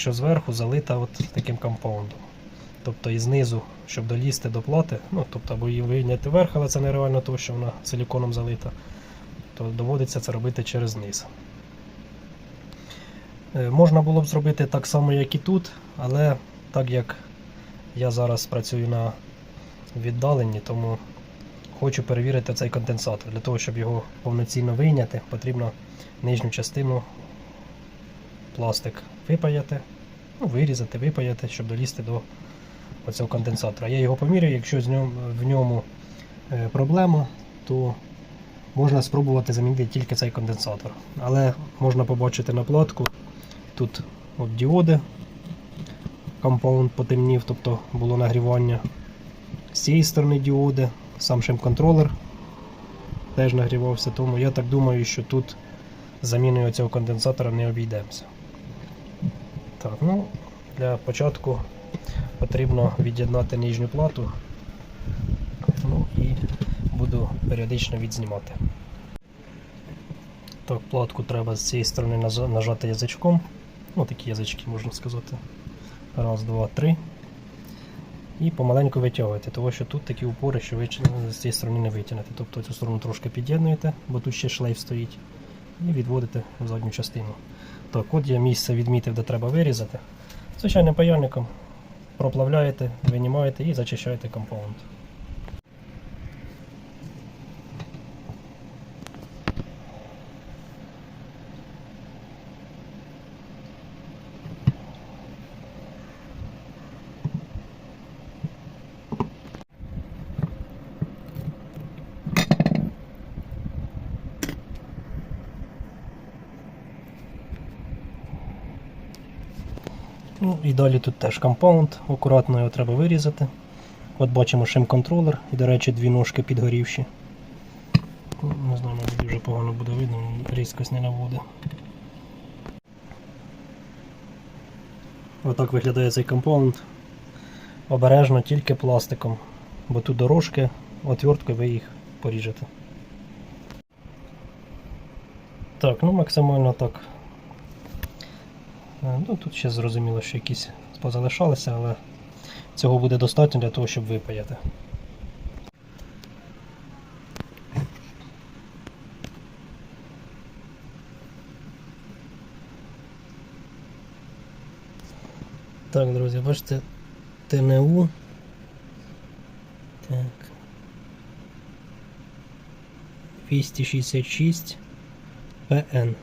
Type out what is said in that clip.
що зверху залита от таким компаундом. Тобто і знизу, щоб долізти до плати, ну тобто або її вийняти вверх, але це нереально, тому що вона силіконом залита, то доводиться це робити через низ. Е, Можна було б зробити так само, як і тут, але так як я зараз працюю на віддаленні, тому хочу перевірити цей конденсатор. Для того, щоб його повноцінно вийняти, потрібно нижню частину пластик випаяти, ну, вирізати, випаяти, щоб долізти до оцього конденсатора. Я його поміряю, якщо в ньому е, проблема, то можна спробувати замінити тільки цей конденсатор. Але можна побачити на платку, тут от діоди, компаунд потемнів, тобто було нагрівання. З цієї сторони діоди, сам шим-контролер теж нагрівався, тому я так думаю, що тут заміною цього конденсатора не обійдемося. Так, ну, для початку потрібно від'єднати нижню плату. Ну і буду періодично відзнімати. Так, платку треба з цієї сторони нажати язичком. Ну, такі язички можна сказати. Раз, два, три. І помаленьку витягуєте, тому що тут такі упори, що ви з цієї сторони не витягнете. Тобто цю сторону трошки під'єднуєте, бо тут ще шлейф стоїть, і відводите в задню частину. Так, от є місце відмітив, де треба вирізати. Звичайним паяльником проплавляєте, винімаєте і зачищаєте компаунд. Ну і далі тут теж компаунд, акуратно його треба вирізати. От бачимо шим-контролер і, до речі, дві ножки підгорівші. Не знаю, мабуть, вже погано буде видно, різкость не наводить. Отак виглядає цей компаунд. Обережно тільки пластиком, бо тут дорожки, отверткою ви їх поріжете. Так, ну максимально так Ну, тут ще зрозуміло, що якісь позалишалися, але цього буде достатньо для того, щоб випаяти. Так, друзі, бачите, ТНУ. Так. 266 ПН.